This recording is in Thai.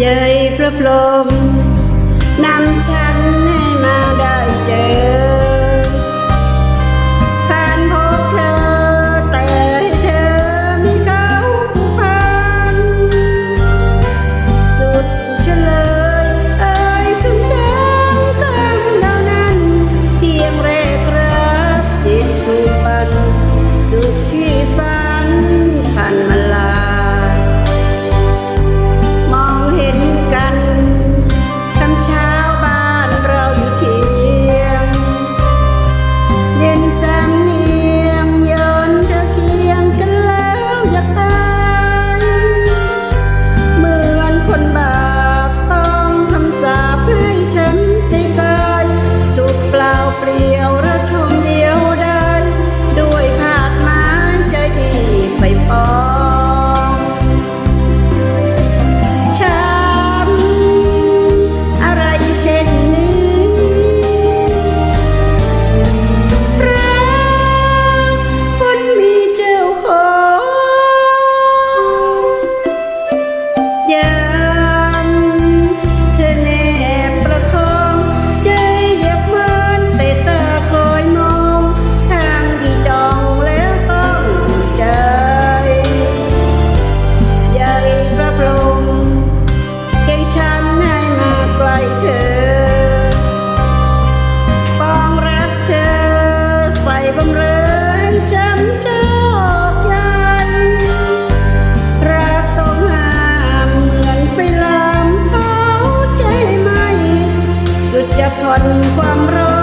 ใหยพระพรหมนำฉันให้มาได้เจอ จะผ่อนความร้อน